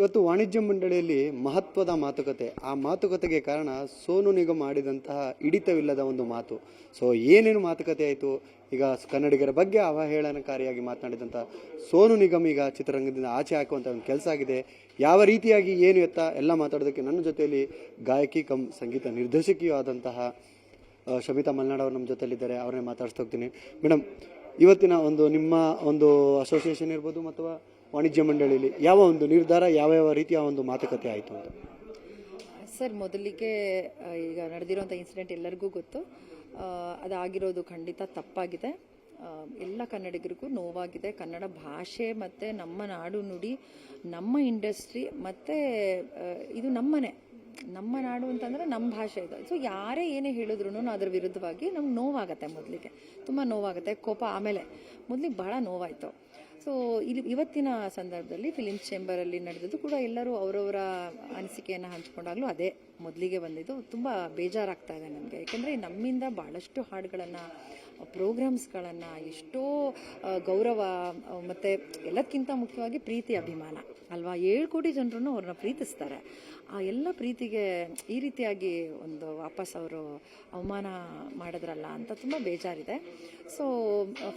ಇವತ್ತು ವಾಣಿಜ್ಯ ಮಂಡಳಿಯಲ್ಲಿ ಮಹತ್ವದ ಮಾತುಕತೆ. ಆ ಮಾತುಕತೆಗೆ ಕಾರಣ ಸೋನು ನಿಗಮ್ ಆಡಿದಂತಹ ಹಿಡಿತವಿಲ್ಲದ ಒಂದು ಮಾತು. ಸೊ ಏನೇನು ಮಾತುಕತೆ ಆಯಿತು? ಈಗ ಕನ್ನಡಿಗರ ಬಗ್ಗೆ ಅವಹೇಳನಕಾರಿಯಾಗಿ ಮಾತನಾಡಿದಂಥ ಸೋನು ನಿಗಮ್ ಈಗ ಚಿತ್ರರಂಗದಿಂದ ಆಚೆ ಹಾಕುವಂಥ ಒಂದು ಕೆಲಸ ಆಗಿದೆ. ಯಾವ ರೀತಿಯಾಗಿ ಏನು ಎತ್ತ ಎಲ್ಲ ಮಾತಾಡೋದಕ್ಕೆ ನನ್ನ ಜೊತೆಯಲ್ಲಿ ಗಾಯಕಿ ಕಮ್ ಸಂಗೀತ ನಿರ್ದೇಶಕಿಯೂ ಆದಂತಹ ಶಮಿತಾ ಮಲ್ನಾಡ್ ಅವರು ನಮ್ಮ ಜೊತೆಯಲ್ಲಿದ್ದಾರೆ. ಅವರನ್ನೇ ಮಾತಾಡಿಸ್ತಾ ಹೋಗ್ತೀನಿ. ಮೇಡಮ್ ಇವತ್ತಿನ ಒಂದು ನಿಮ್ಮ ಒಂದು ಅಸೋಸಿಯೇಷನ್ ಇರ್ಬೋದು ಅಥವಾ ವಾಣಿಜ್ಯ ಮಂಡಳಿಯಲ್ಲಿ ಯಾವ ಒಂದು ನಿರ್ಧಾರ, ಯಾವ ಯಾವ ರೀತಿಯ ಒಂದು ಮಾತುಕತೆ ಆಯಿತು ಅಂತ? ಸರ್, ಮೊದಲಿಗೆ ಈಗ ನಡೆದಿರುವಂಥ ಇನ್ಸಿಡೆಂಟ್ ಎಲ್ಲರಿಗೂ ಗೊತ್ತು. ಅದಾಗಿರೋದು ಖಂಡಿತ ತಪ್ಪಾಗಿದೆ. ಎಲ್ಲ ಕನ್ನಡಿಗರಿಗೂ ನೋವಾಗಿದೆ. ಕನ್ನಡ ಭಾಷೆ ಮತ್ತು ನಮ್ಮ ನಾಡು ನುಡಿ, ನಮ್ಮ ಇಂಡಸ್ಟ್ರಿ ಮತ್ತು ಇದು ನಮ್ಮನೆ. ನಮ್ಮ ನಾಡು ಅಂತಂದರೆ ನಮ್ಮ ಭಾಷೆ ಇದು. ಸೊ ಯಾರೇ ಏನೇ ಹೇಳಿದ್ರು ಅದರ ವಿರುದ್ಧವಾಗಿ ನಮ್ಗೆ ನೋವಾಗತ್ತೆ ಮೊದಲಿಗೆ. ತುಂಬ ನೋವಾಗುತ್ತೆ, ಕೋಪ ಆಮೇಲೆ. ಮೊದಲಿಗೆ ಭಾಳ ನೋವಾಯಿತು. ಸೊ ಇಲ್ಲಿ ಇವತ್ತಿನ ಸಂದರ್ಭದಲ್ಲಿ ಫಿಲಿಂ ಚೇಂಬರಲ್ಲಿ ನಡೆದದ್ದು ಕೂಡ ಎಲ್ಲರೂ ಅವರವರ ಅನಿಸಿಕೆಯನ್ನು ಹಂಚ್ಕೊಂಡಾಗಲೂ ಅದೇ ಮೊದಲಿಗೆ ಬಂದಿದ್ದು. ತುಂಬ ಬೇಜಾರಾಗ್ತಾ ಇದೆ ನನಗೆ ಯಾಕೆಂದರೆ ನಮ್ಮಿಂದ ಭಾಳಷ್ಟು ಹಾಡುಗಳನ್ನು, ಪ್ರೋಗ್ರಾಮ್ಸ್ಗಳನ್ನು, ಎಷ್ಟೋ ಗೌರವ ಮತ್ತು ಎಲ್ಲದಕ್ಕಿಂತ ಮುಖ್ಯವಾಗಿ ಪ್ರೀತಿ, ಅಭಿಮಾನ ಅಲ್ವಾ? ಏಳು ಕೋಟಿ ಜನರನ್ನು ಅವ್ರನ್ನ ಪ್ರೀತಿಸ್ತಾರೆ. ಆ ಎಲ್ಲ ಪ್ರೀತಿಗೆ ಈ ರೀತಿಯಾಗಿ ಒಂದು ವಾಪಸ್ ಅವರು ಅವಮಾನ ಮಾಡಿದ್ರಲ್ಲ ಅಂತ ತುಂಬ ಬೇಜಾರಿದೆ. ಸೊ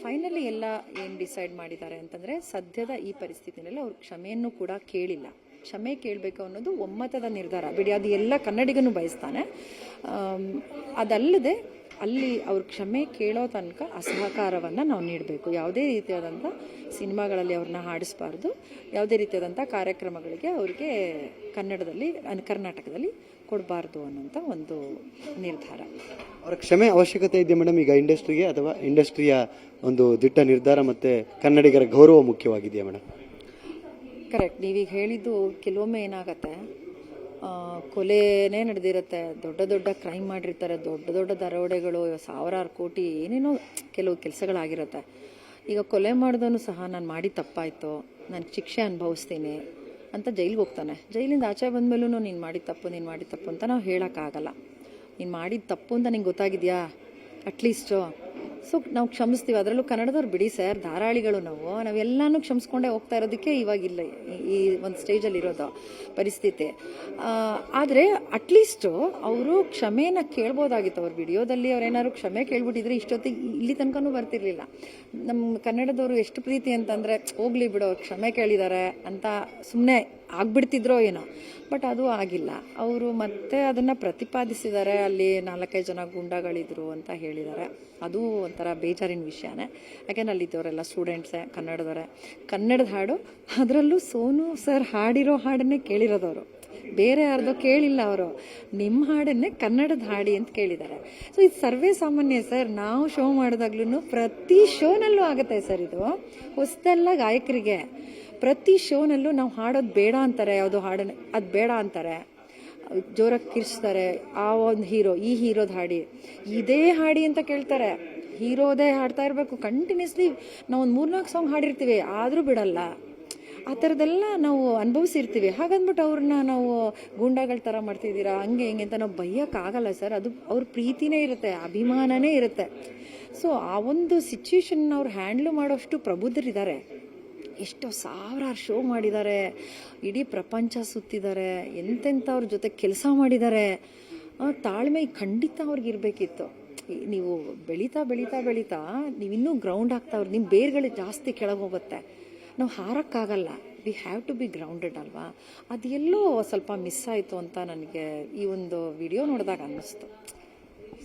ಫೈನಲಿ ಎಲ್ಲ ಏನು ಡಿಸೈಡ್ ಮಾಡಿದ್ದಾರೆ ಅಂತಂದರೆ ಸದ್ಯದ ಈ ಪರಿಸ್ಥಿತಿನಲ್ಲಿ ಅವ್ರು ಕ್ಷಮೆಯನ್ನು ಕೂಡ ಕೇಳಿಲ್ಲ. ಕ್ಷಮೆ ಕೇಳಬೇಕು ಅನ್ನೋದು ಒಮ್ಮತದ ನಿರ್ಧಾರ. ಬಿಡಿ, ಅದು ಎಲ್ಲ ಕನ್ನಡಿಗನು ಬಯಸ್ತಾನೆ. ಅದಲ್ಲದೆ ಅಲ್ಲಿ ಅವ್ರ ಕ್ಷಮೆ ಕೇಳೋ ತನಕ ಅಸಹಕಾರವನ್ನು ನಾವು ನೀಡಬೇಕು. ಯಾವುದೇ ರೀತಿಯಾದಂಥ ಸಿನಿಮಾಗಳಲ್ಲಿ ಅವ್ರನ್ನ ಹಾಡಿಸ್ಬಾರ್ದು. ಯಾವುದೇ ರೀತಿಯಾದಂಥ ಕಾರ್ಯಕ್ರಮಗಳಿಗೆ ಅವರಿಗೆ ಕನ್ನಡದಲ್ಲಿ, ಕರ್ನಾಟಕದಲ್ಲಿ ಕೊಡಬಾರ್ದು ಅನ್ನೋಂಥ ಒಂದು ನಿರ್ಧಾರ. ಅವರ ಕ್ಷಮೆ ಅವಶ್ಯಕತೆ ಇದೆ ಮೇಡಮ್ ಈಗ ಇಂಡಸ್ಟ್ರಿಗೆ ಅಥವಾ ಇಂಡಸ್ಟ್ರಿಯ ಒಂದು ದಿಟ್ಟ ನಿರ್ಧಾರ ಮತ್ತು ಕನ್ನಡಿಗರ ಗೌರವ ಮುಖ್ಯವಾಗಿದೆಯಾ ಮೇಡಮ್? ಕರೆಕ್ಟ್ ನೀವೀಗ ಹೇಳಿದ್ದು ಕೆಲವೊಮ್ಮೆ ಏನಾಗತ್ತೆ ಕೊಲೆನೇ ನಡೆದಿರುತ್ತೆ ದೊಡ್ಡ ದೊಡ್ಡ ಕ್ರೈಮ್ ಮಾಡಿರ್ತಾರೆ ದೊಡ್ಡ ದೊಡ್ಡ ದರೋಡೆಗಳು ಸಾವಿರಾರು ಕೋಟಿ ಏನೇನೋ ಕೆಲವು ಕೆಲಸಗಳಾಗಿರುತ್ತೆ. ಈಗ ಕೊಲೆ ಮಾಡಿದವನು ಸಹ ನಾನು ಮಾಡಿ ತಪ್ಪಾಯಿತು ನಾನು ಶಿಕ್ಷೆ ಅನುಭವಿಸ್ತೀನಿ ಅಂತ ಜೈಲಿಗೆ ಹೋಗ್ತಾನೆ. ಜೈಲಿಂದ ಆಚೆ ಬಂದಮೇಲೂ ನೀನು ಮಾಡಿದ ತಪ್ಪು, ನೀನು ಮಾಡಿದ ತಪ್ಪು ಅಂತ ನಾವು ಹೇಳೋಕ್ಕಾಗಲ್ಲ. ನೀನು ಮಾಡಿದ ತಪ್ಪು ಅಂತ ನಿಂಗೆ ಗೊತ್ತಾಗಿದೆಯಾ? ಅಟ್ಲೀಸ್ಟು ಸೊ ನಾವು ಕ್ಷಮಿಸ್ತೀವಿ. ಅದರಲ್ಲೂ ಕನ್ನಡದವ್ರು ಬಿಡಿ ಸರ್. ಧಾರಾಳಿಗಳು ನಾವು. ನಾವೆಲ್ಲನೂ ಕ್ಷಮಿಸ್ಕೊಂಡೆ ಹೋಗ್ತಾ ಇರೋದಕ್ಕೆ ಇವಾಗಿಲ್ಲ ಈ- ಈ ಒಂದು ಸ್ಟೇಜಲ್ಲಿ ಇರೋದು ಪರಿಸ್ಥಿತಿ. ಆದರೆ ಅಟ್ಲೀಸ್ಟು ಅವರು ಕ್ಷಮೆನ ಕೇಳ್ಬೋದಾಗಿತ್ತು. ಅವ್ರ ವಿಡಿಯೋದಲ್ಲಿ ಅವ್ರೇನಾದ್ರು ಕ್ಷಮೆ ಕೇಳ್ಬಿಟ್ಟಿದ್ರೆ ಇಷ್ಟೊತ್ತಿಗೆ ಇಲ್ಲಿ ತನಕನೂ ಬರ್ತಿರ್ಲಿಲ್ಲ. ನಮ್ಮ ಕನ್ನಡದವರು ಎಷ್ಟು ಪ್ರೀತಿ ಅಂತಂದರೆ, ಹೋಗ್ಲಿ ಬಿಡೋ ಕ್ಷಮೆ ಕೇಳಿದ್ದಾರೆ ಅಂತ ಸುಮ್ಮನೆ ಆಗ್ಬಿಡ್ತಿದ್ರೋ ಏನೋ. ಬಟ್ ಅದು ಆಗಿಲ್ಲ. ಅವರು ಮತ್ತೆ ಅದನ್ನು ಪ್ರತಿಪಾದಿಸಿದ್ದಾರೆ. ಅಲ್ಲಿ ನಾಲ್ಕೈದು ಜನ ಗುಂಡಗಳಿದ್ರು ಅಂತ ಹೇಳಿದ್ದಾರೆ. ಅದು ಒಂಥರ ಬೇಜಾರಿನ ವಿಷಯನೇ. ಯಾಕೆಂದ್ರೆ ಅಲ್ಲಿದ್ದವರೆಲ್ಲ ಸ್ಟೂಡೆಂಟ್ಸೇ ಕನ್ನಡದವರೇ. ಕನ್ನಡದ ಹಾಡು, ಅದರಲ್ಲೂ ಸೋನು ಸರ್ ಹಾಡಿರೋ ಹಾಡನ್ನೇ ಕೇಳಿರೋದವರು. ಬೇರೆ ಯಾರ್ದೋ ಕೇಳಿಲ್ಲ ಅವರು. ನಿಮ್ಮ ಹಾಡನ್ನೇ ಕನ್ನಡದ ಹಾಡಿ ಅಂತ ಕೇಳಿದ್ದಾರೆ. ಸೊ ಇದು ಸರ್ವೇ ಸಾಮಾನ್ಯ ಸರ್. ನಾವು ಶೋ ಮಾಡಿದಾಗ್ಲೂ ಪ್ರತಿ ಶೋನಲ್ಲೂ ಆಗುತ್ತೆ ಸರ್ ಇದು. ಹೊಸದೆಲ್ಲ ಗಾಯಕರಿಗೆ. ಪ್ರತಿ ಶೋನಲ್ಲೂ ನಾವು ಹಾಡೋದು ಬೇಡ ಅಂತಾರೆ, ಯಾವುದು ಹಾಡನ್ನ. ಅದು ಬೇಡ ಅಂತಾರೆ. ಜೋರಾಗಿ ಕಿರ್ಚ್ತಾರೆ, ಆ ಒಂದು ಹೀರೋ, ಈ ಹೀರೋದ ಹಾಡಿ. ಇದೇ ಹಾಡಿ ಅಂತ ಕೇಳ್ತಾರೆ. ಹೀರೋದೇ ಹಾಡ್ತಾ ಇರಬೇಕು. ಕಂಟಿನ್ಯೂಸ್ಲಿ ನಾವು ಒಂದು ಮೂರ್ನಾಲ್ಕು ಸಾಂಗ್ ಹಾಡಿರ್ತೀವಿ. ಆದರೂ ಬಿಡಲ್ಲ. ಆ ಥರದೆಲ್ಲ ನಾವು ಅನುಭವಿಸಿರ್ತೀವಿ. ಹಾಗಂದ್ಬಿಟ್ಟು ಅವ್ರನ್ನ ನಾವು ಗೂಂಡಾಗಳ ಥರ ಮಾಡ್ತಿದ್ದೀರಾ, ಹಂಗೆ ಹಿಂಗೆ ಅಂತ ನಾವು ಬೈಯೋಕ್ಕಾಗಲ್ಲ ಸರ್. ಅದು ಅವ್ರ ಪ್ರೀತಿನೇ ಇರುತ್ತೆ, ಅಭಿಮಾನನೇ ಇರುತ್ತೆ. ಸೊ, ಆ ಒಂದು ಸಿಚ್ಯುವೇಷನ್ ಅವ್ರು ಹ್ಯಾಂಡ್ಲ್ ಮಾಡೋಷ್ಟು ಪ್ರಬುದ್ಧರಿದ್ದಾರೆ ಎಷ್ಟೋ ಸಾವಿರಾರು ಶೋ ಮಾಡಿದ್ದಾರೆ, ಇಡೀ ಪ್ರಪಂಚ ಸುತ್ತಿದ್ದಾರೆ, ಎಂತೆಂಥವ್ರ ಜೊತೆ ಕೆಲಸ ಮಾಡಿದ್ದಾರೆ. ತಾಳ್ಮೆ ಖಂಡಿತ ಅವ್ರಿಗೆ ಇರಬೇಕಿತ್ತು. ನೀವು ಬೆಳೀತಾ ಬೆಳೀತಾ ಬೆಳೀತಾ ನೀವು ಇನ್ನೂ ಗ್ರೌಂಡ್ ಆಗ್ತಾವ್ರಿ ನಿಮ್ಮ ಬೇರ್ಗಳು ಜಾಸ್ತಿ ಕೆಳಗೆ ಹೋಗುತ್ತೆ. ನಾವು ಹಾರಕ್ಕಾಗಲ್ಲ. We have to be grounded ಅಲ್ವಾ? ಅದು ಎಲ್ಲೋ ಸ್ವಲ್ಪ ಮಿಸ್ ಆಯಿತು ಅಂತ ನನಗೆ ಈ ಒಂದು ವಿಡಿಯೋ ನೋಡಿದಾಗ ಅನ್ನಿಸ್ತು.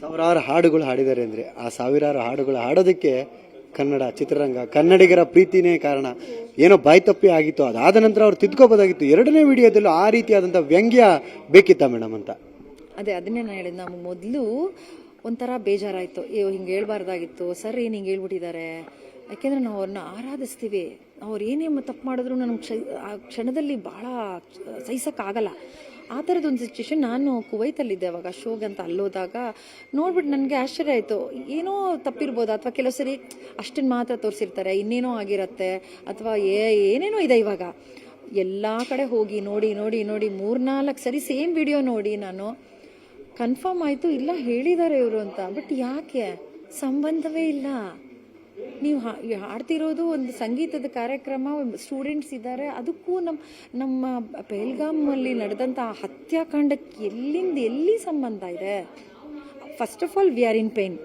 ಸಾವಿರಾರು ಹಾಡುಗಳು ಹಾಡಿದ್ದಾರೆ ಅಂದರೆ, ಆ ಸಾವಿರಾರು ಹಾಡುಗಳು ಹಾಡೋದಕ್ಕೆ ಕನ್ನಡ, ಚಿತ್ರರಂಗ, ಕನ್ನಡಿಗರ ಪ್ರೀತಿನೇ ಕಾರಣ. ಏನೋ ಬಾಯ್ತಪ್ಪಿ ಆಗಿತ್ತು, ಅದಾದ ನಂತರ ಅವ್ರು ತಿದ್ಕೋಬೋದಾಗಿತ್ತು. ಎರಡನೇ ವಿಡಿಯೋದಲ್ಲೂ ಆ ರೀತಿಯಾದಂಥ ವ್ಯಂಗ್ಯ ಬೇಕಿತ್ತ ಮೇಡಮ್ ಅಂತ? ಅದೇ, ಅದನ್ನೇ ನಾನು ಹೇಳಿದ್ ನಮ್ಗೆ ಮೊದಲು ಒಂಥರ ಬೇಜಾರಾಯಿತು. ಅಯ್ಯೋ, ಹಿಂಗೆ ಹೇಳ್ಬಾರ್ದಾಗಿತ್ತು. ಸರ್, ಏನು ಹಿಂಗೆ ಹೇಳ್ಬಿಟ್ಟಿದ್ದಾರೆ? ಯಾಕೆಂದರೆ ನಾವು ಅವ್ರನ್ನ ಆರಾಧಿಸ್ತೀವಿ. ಅವ್ರು ಏನೇ ತಪ್ಪು ಮಾಡಿದ್ರು ನಮ್ಗೆ ಕ್ಷ ಆ ಕ್ಷಣದಲ್ಲಿ ಭಾಳ ಸಹಿಸೋಕ್ಕಾಗಲ್ಲ. ಆ ಥರದೊಂದು ಸಿಚುವೇಶನ್ ನಾನು ಕುವೈತಲ್ಲಿದ್ದೆ ಅವಾಗ. ಶೋಗೆ ಅಂತ ಅಲ್ಲೋದಾಗ ನೋಡ್ಬಿಟ್ಟು ನನಗೆ ಆಶ್ಚರ್ಯ ಆಯಿತು. ಏನೋ ತಪ್ಪಿರ್ಬೋದು ಅಥವಾ ಕೆಲವು ಸರಿ ಅಷ್ಟನ್ನು ಮಾತ್ರ ತೋರಿಸಿರ್ತಾರೆ, ಇನ್ನೇನೋ ಆಗಿರತ್ತೆ ಅಥವಾ ಏ, ಏನೇನೋ ಇದೆ ಇವಾಗ. ಎಲ್ಲ ಕಡೆ ಹೋಗಿ ನೋಡಿ ನೋಡಿ ನೋಡಿ ಮೂರ್ನಾಲ್ಕು ಸರಿ ಸೇಮ್ ವಿಡಿಯೋ ನೋಡಿ ನಾನು. ಕನ್ಫರ್ಮ್ ಆಯಿತು, ಇಲ್ಲ ಹೇಳಿದ್ದಾರೆ ಇವರು ಅಂತ. ಬಟ್ ಯಾಕೆ? ಸಂಬಂಧವೇ ಇಲ್ಲ. ನೀವು ಹಾಡ್ತಿರೋದು ಒಂದು ಸಂಗೀತದ ಕಾರ್ಯಕ್ರಮ ಸ್ಟೂಡೆಂಟ್ಸ್ ಇದ್ದಾರೆ ಅದಕ್ಕೂ ನಮ್ಮ ನಮ್ಮ ಪೆಹಲ್ಗಾಮಲ್ಲಿ ನಡೆದಂಥ ಹತ್ಯಾಕಾಂಡಕ್ಕೆ ಎಲ್ಲಿಂದ ಎಲ್ಲಿ ಸಂಬಂಧ ಇದೆ? First of all we are in pain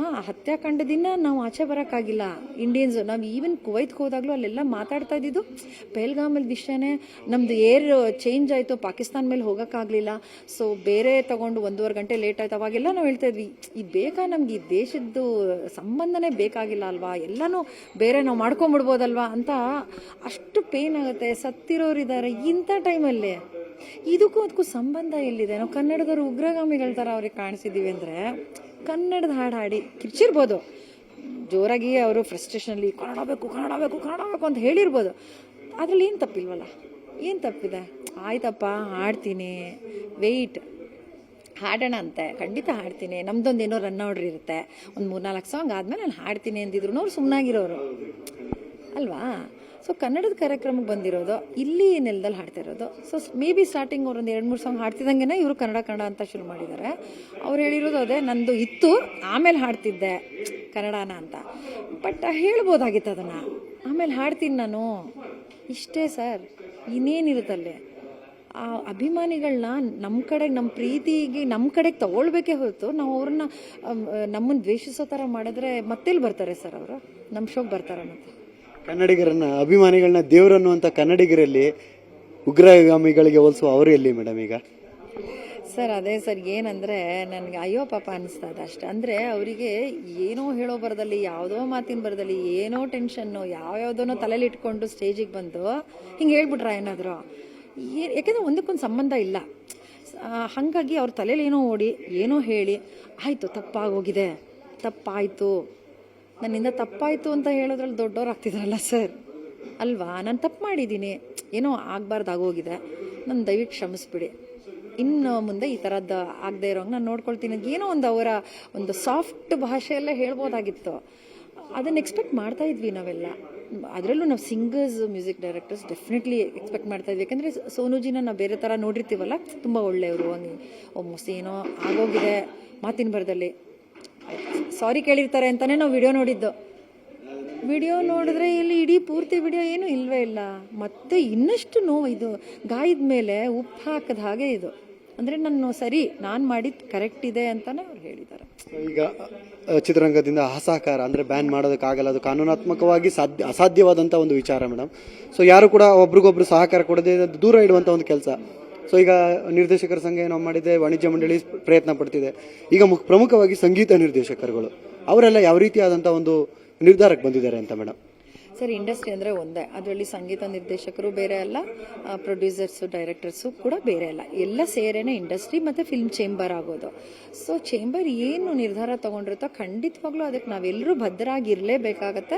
ಆ ಹತ್ಯಾಕಾಂಡದಿಂದ ನಾವು ಆಚೆ ಬರೋಕ್ಕಾಗಿಲ್ಲ. ಇಂಡಿಯನ್ಸ್ ನಾವು ಈವನ್ ಕುವೈತ್ಗೆ ಹೋದಾಗಲೂ ಅಲ್ಲೆಲ್ಲ ಮಾತಾಡ್ತಾ ಇದ್ದಿದ್ದು ಪೆಹಲ್ಗಾಮಲ್ಲಿ ವಿಷಯನೇ, ನಮ್ದು ಏರ್ ಚೇಂಜ್ ಆಯಿತು, ಪಾಕಿಸ್ತಾನ ಮೇಲೆ ಹೋಗೋಕ್ಕಾಗಲಿಲ್ಲ. ಸೊ ಬೇರೆ ತಗೊಂಡು ಒಂದೂವರೆ ಗಂಟೆ ಲೇಟ್ ಆಯ್ತು, ಅವಾಗೆಲ್ಲ ನಾವು ಹೇಳ್ತಾ ಇದ್ವಿ, ಇದು ಬೇಕಾ ನಮ್ಗೆ? ಈ ದೇಶದ್ದು ಸಂಬಂಧನೇ ಬೇಕಾಗಿಲ್ಲ ಅಲ್ವಾ? ಎಲ್ಲನೂ ಬೇರೆ ನಾವು ಮಾಡ್ಕೊಂಬಿಡ್ಬೋದಲ್ವಾ? ಅಂತ ಅಷ್ಟು ಪೇನ್ ಆಗುತ್ತೆ. ಸತ್ತಿರೋರಿದ್ದಾರೆ ಇಂಥ ಟೈಮಲ್ಲಿ ಇದಕ್ಕೂ ಅದಕ್ಕೂ ಸಂಬಂಧ ಎಲ್ಲಿದೆ? ನಾವು ಕನ್ನಡದವರು ಉಗ್ರಗಾಮಿಗಳ ಥರ ಅವ್ರಿಗೆ ಕಾಣಿಸಿದ್ದೀವಿ ಅಂದರೆ ಕನ್ನಡದ ಹಾಡು ಹಾಡಿ ಕಿರ್ಚಿರ್ಬೋದು. ಜೋರಾಗಿ ಅವರು ಫ್ರಸ್ಟ್ರೇಷನಲ್ಲಿ ಕನ್ನಡ ಬೇಕು ಕನ್ನಡ ಬೇಕು ಕನ್ನಡ ಬೇಕು ಅಂತ ಹೇಳಿರ್ಬೋದು. ಅದ್ರಲ್ಲಿ ಏನು ತಪ್ಪಿಲ್ವಲ್ಲ? ಏನು ತಪ್ಪಿದೆ? ಆಯ್ತಪ್ಪ, ಹಾಡ್ತೀನಿ. ವೆಯ್ಟ್ ಹಾಡೋಣ ಅಂತೆ. ಖಂಡಿತ ಹಾಡ್ತೀನಿ. ನಮ್ದೊಂದು ಏನೋ ರನ್ ಆರ್ಡ್ರ್ ಇರುತ್ತೆ. ಒಂದು ಮೂರ್ನಾಲ್ಕು ಸಾಂಗ್ ಆದಮೇಲೆ ನಾನು ಹಾಡ್ತೀನಿ ಅಂದಿದ್ರು. ಅವ್ರು ಸುಮ್ಮನಾಗಿರೋರು ಅಲ್ವಾ? ಸೊ ಕನ್ನಡದ ಕಾರ್ಯಕ್ರಮಕ್ಕೆ ಬಂದಿರೋದು, ಇಲ್ಲಿ ನೆಲದಲ್ಲಿ ಹಾಡ್ತಿರೋದು ಸೊ ಮೇ ಬಿ ಸ್ಟಾರ್ಟಿಂಗ್ ಅವ್ರು ಒಂದು ಎರಡು ಮೂರು ಸಾಂಗ್ ಹಾಡ್ತಿದ್ದಂಗೆ ಇವರು ಕನ್ನಡ ಕನ್ನಡ ಅಂತ ಶುರು ಮಾಡಿದ್ದಾರೆ. ಅವ್ರು ಹೇಳಿರೋದು ಅದೇ, ನಂದು ಇತ್ತು ಆಮೇಲೆ ಹಾಡ್ತಿದ್ದೆ ಕನ್ನಡನ ಅಂತ. ಬಟ್ ಹೇಳ್ಬೋದಾಗಿತ್ತು ಅದನ್ನು. ಆಮೇಲೆ ಹಾಡ್ತೀನಿ ನಾನು. ಇಷ್ಟೇ ಸರ್ ಇನ್ನೇನಿರುತ್ತಲ್ಲೇ? ಆ ಅಭಿಮಾನಿಗಳನ್ನ ನಮ್ಮ ಕಡೆಗೆ ನಮ್ಮ ಪ್ರೀತಿಗೆ ನಮ್ಮ ಕಡೆಗೆ ತಗೊಳ್ಬೇಕೇ ಹೊರತು ನಾವು ಅವ್ರನ್ನ ನಮ್ಮನ್ನು ದ್ವೇಷಿಸೋ ಥರ ಮಾಡಿದ್ರೆ ಮತ್ತೆಲ್ಲಿ ಬರ್ತಾರೆ ಸರ್ ಅವರು? ನಮ್ಮ ಶೋಗೆ ಬರ್ತಾರೆ ಮತ್ತೆ ಕನ್ನಡಿಗರನ್ನ, ಅಭಿಮಾನಿಗಳನ್ನ ದೇವರನ್ನು ಅಂತ ಕನ್ನಡಿಗರಲ್ಲಿ ಉಗ್ರಗಾಮಿಗಳಿಗೆ ಹೋಲಿಸುವ ಅವರು ಎಲ್ಲಿ ಮೇಡಮ್ ಈಗ? ಸರ್, ಅದೇ ಸರ್, ಏನಂದ್ರೆ ನನಗೆ ಅಯ್ಯೋ ಪಾಪ ಅನಿಸ್ತಾ ಇದೆ ಅಷ್ಟೇ. ಅಂದರೆ ಅವರಿಗೆ ಏನೋ ಹೇಳೋ ಬರದಲ್ಲಿ ಯಾವುದೋ ಮಾತಿನ ಬರದಲ್ಲಿ ಏನೋ ಟೆನ್ಷನ್ನು ಯಾವ್ಯಾವ್ದೋ ತಲೆಯಲ್ಲಿ ಇಟ್ಕೊಂಡು ಸ್ಟೇಜಿಗೆ ಬಂದು ಹಿಂಗೆ ಹೇಳ್ಬಿಟ್ರ ಏನಾದರೂ? ಯಾಕೆಂದ್ರೆ ಒಂದಕ್ಕೊಂದು ಸಂಬಂಧ ಇಲ್ಲ. ಹಾಗಾಗಿ ಅವ್ರ ತಲೆಯಲ್ಲಿ ಏನೋ ಓಡಿ, ಏನೋ ಹೇಳಿ, ಆಯಿತು, ತಪ್ಪಾಗೋಗಿದೆ, ತಪ್ಪಾಯಿತು ನನ್ನಿಂದ ತಪ್ಪಾಯಿತು ಅಂತ ಹೇಳೋದ್ರಲ್ಲಿ ದೊಡ್ಡವ್ರು ಆಗ್ತಿದ್ರಲ್ಲ ಸರ್. ಅಲ್ವಾ? ನಾನು ತಪ್ಪು ಮಾಡಿದ್ದೀನಿ ಏನೋ ಆಗಬಾರ್ದು ಆಗೋಗಿದೆ ನನ್ನ ದಯವಿಟ್ಟು ಕ್ಷಮಿಸ್ಬಿಡಿ. ಇನ್ನು ಮುಂದೆ ಈ ಥರದ್ದು ಆಗದೆ ಇರೋಂಗೆ ನಾನು ನೋಡ್ಕೊಳ್ತೀನಿ. ಏನೋ ಒಂದು ಅವರ ಒಂದು ಸಾಫ್ಟ್ ಭಾಷೆಯಲ್ಲೇ ಹೇಳ್ಬೋದಾಗಿತ್ತು. ಅದನ್ನು ಎಕ್ಸ್ಪೆಕ್ಟ್ ಮಾಡ್ತಾ ಇದ್ವಿ ನಾವೆಲ್ಲ. ಅದರಲ್ಲೂ ನಾವು singers, music directors definitely expect ಮಾಡ್ತಾ ಇದ್ವಿ. ಯಾಕಂದರೆ ಸೋನುಜಿನ ನಾವು ಬೇರೆ ಥರ ನೋಡಿರ್ತೀವಲ್ಲ, ತುಂಬ ಒಳ್ಳೆಯವರು. ಹಂಗೆ ಮೋಸ್ಟ್ ಏನೋ ಆಗೋಗಿದೆ ಮಾತಿನ ಬರದಲ್ಲಿ ಸಾರಿ ಕೇಳಿರ್ತಾರೆ ಅಂತಲೇ ನಾವು ವಿಡಿಯೋ ನೋಡಿದ್ದು. ವಿಡಿಯೋ ನೋಡಿದ್ರೆ ಇಲ್ಲಿ ಇಡೀ ಪೂರ್ತಿ ವಿಡಿಯೋ ಏನೂ ಇಲ್ವೇ ಇಲ್ಲ. ಮತ್ತೆ ಇನ್ನಷ್ಟು ನೋವು ಇದು. ಗಾಯದ ಮೇಲೆ ಉಪ್ಪು ಹಾಕದ ಹಾಗೆ ಇದು. ಅಂದರೆ ನಾನು ಸರಿ, ನಾನು ಮಾಡಿದ್ದು ಕರೆಕ್ಟ್ ಇದೆ ಅಂತಲೇ ಅವ್ರು ಹೇಳಿದ್ದಾರೆ. ಈಗ ಚಿತ್ರರಂಗದಿಂದ ಅಸಹಕಾರ, ಅಂದ್ರೆ ಬ್ಯಾನ್ ಮಾಡೋದಕ್ಕಾಗಲ್ಲ, ಅದು ಕಾನೂನಾತ್ಮಕವಾಗಿ ಸಾಧ್ಯ ಅಸಾಧ್ಯವಾದಂಥ ಒಂದು ವಿಚಾರ ಮೇಡಮ್ ಸೊ ಯಾರು ಕೂಡ ಒಬ್ರಿಗೊಬ್ರು ಸಹಕಾರ ಕೊಡದೆ ದೂರ ಇಡುವಂಥ ಒಂದು ಕೆಲಸ. ಸೊ ಈಗ ನಿರ್ದೇಶಕರ ಸಂಘ ಏನೋ ಮಾಡಿದೆ, ವಾಣಿಜ್ಯ ಮಂಡಳಿ ಪ್ರಯತ್ನ ಪಡ್ತಿದೆ. ಈಗ ಮುಖ್- ಪ್ರಮುಖವಾಗಿ ಸಂಗೀತ ನಿರ್ದೇಶಕರುಗಳು. ಅವರೆಲ್ಲ ಯಾವ ರೀತಿಯಾದಂಥ ಒಂದು ನಿರ್ಧಾರಕ್ಕೆ ಬಂದಿದ್ದಾರೆ ಅಂತ ಮೇಡಮ್ ಸರ್, ಇಂಡಸ್ಟ್ರಿ ಅಂದರೆ ಒಂದೇ. ಅದರಲ್ಲಿ ಸಂಗೀತ ನಿರ್ದೇಶಕರು ಬೇರೆ ಅಲ್ಲ ಪ್ರೊಡ್ಯೂಸರ್ಸು ಡೈರೆಕ್ಟರ್ಸು ಕೂಡ ಬೇರೆ ಅಲ್ಲ. ಎಲ್ಲ ಸೇರೇನೆ ಇಂಡಸ್ಟ್ರಿ ಮತ್ತು ಫಿಲ್ಮ್ ಚೇಂಬರ್ ಆಗೋದು. ಸೊ ಚೇಂಬರ್ ಏನು ನಿರ್ಧಾರ ತಗೊಂಡಿರುತ್ತೋ ಖಂಡಿತವಾಗ್ಲೂ ಅದಕ್ಕೆ ನಾವೆಲ್ಲರೂ ಭದ್ರಾಗಿರಲೇಬೇಕಾಗತ್ತೆ,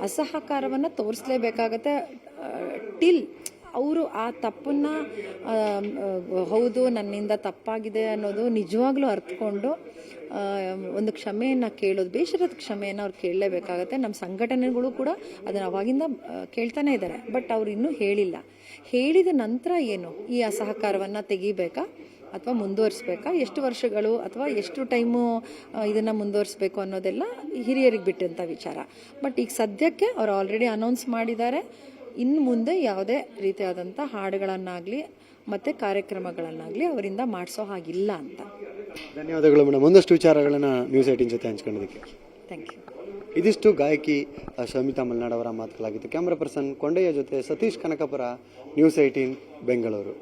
ಅಸಹಕಾರವನ್ನು ತೋರಿಸ್ಲೇಬೇಕಾಗತ್ತೆ ಟಿಲ್ ಅವರು ಆ ತಪ್ಪನ್ನ ಹೌದು, ನನ್ನಿಂದ ತಪ್ಪಾಗಿದೆ ಅನ್ನೋದು ನಿಜವಾಗ್ಲೂ ಅರ್ಥಕೊಂಡು ಒಂದು ಕ್ಷಮೆಯನ್ನು ಕೇಳೋದು ಬೇಷರದ ಕ್ಷಮೆಯನ್ನು ಅವ್ರು ಕೇಳಲೇಬೇಕಾಗತ್ತೆ. ನಮ್ಮ ಸಂಘಟನೆಗಳು ಕೂಡ ಅದನ್ನು ಅವಾಗಿಂದ ಕೇಳ್ತಾನೆ ಇದ್ದಾರೆ ಬಟ್ ಅವ್ರು ಇನ್ನೂ ಹೇಳಿಲ್ಲ. ಹೇಳಿದ ನಂತರ ಏನು? ಈ ಅಸಹಕಾರವನ್ನು ತೆಗಿಬೇಕಾ? ಅಥವಾ ಮುಂದುವರಿಸ್ಬೇಕಾ? ಎಷ್ಟು ವರ್ಷಗಳು ಅಥವಾ ಎಷ್ಟು ಟೈಮು ಇದನ್ನು ಮುಂದುವರಿಸ್ಬೇಕು ಅನ್ನೋದೆಲ್ಲ ಹಿರಿಯರಿಗೆ ಬಿಟ್ಟಂಥ ವಿಚಾರ. ಬಟ್ ಈಗ ಸದ್ಯಕ್ಕೆ ಅವ್ರು ಆಲ್ರೆಡಿ ಅನೌನ್ಸ್ ಮಾಡಿದ್ದಾರೆ. ಇನ್ನು ಮುಂದೆ ಯಾವುದೇ ರೀತಿಯಾದಂಥ ಹಾಡುಗಳನ್ನಾಗಲಿ ಮತ್ತು ಕಾರ್ಯಕ್ರಮಗಳನ್ನಾಗಲಿ ಅವರಿಂದ ಮಾಡಿಸೋ ಹಾಗಿಲ್ಲ ಅಂತ. ಧನ್ಯವಾದಗಳು ಮೇಡಮ್. ಒಂದಷ್ಟು ವಿಚಾರಗಳನ್ನು ನ್ಯೂಸ್ ಏಟಿನ್ ಜೊತೆ ಹಂಚ್ಕೊಂಡಿದ್ದಕ್ಕೆ. ಥ್ಯಾಂಕ್ ಯು ಇದಿಷ್ಟು ಗಾಯಕಿ ಶಮಿತಾ ಮಲ್ನಾಡ್ ಅವರ ಮಾತುಗಳಾಗಿತ್ತು ಕ್ಯಾಮ್ರಾ ಪರ್ಸನ್ ಕೊಂಡಯ್ಯ ಜೊತೆ ಸತೀಶ್ ಕನಕಪುರ ನ್ಯೂಸ್ ಏಯ್ಟೀನ್ ಬೆಂಗಳೂರು.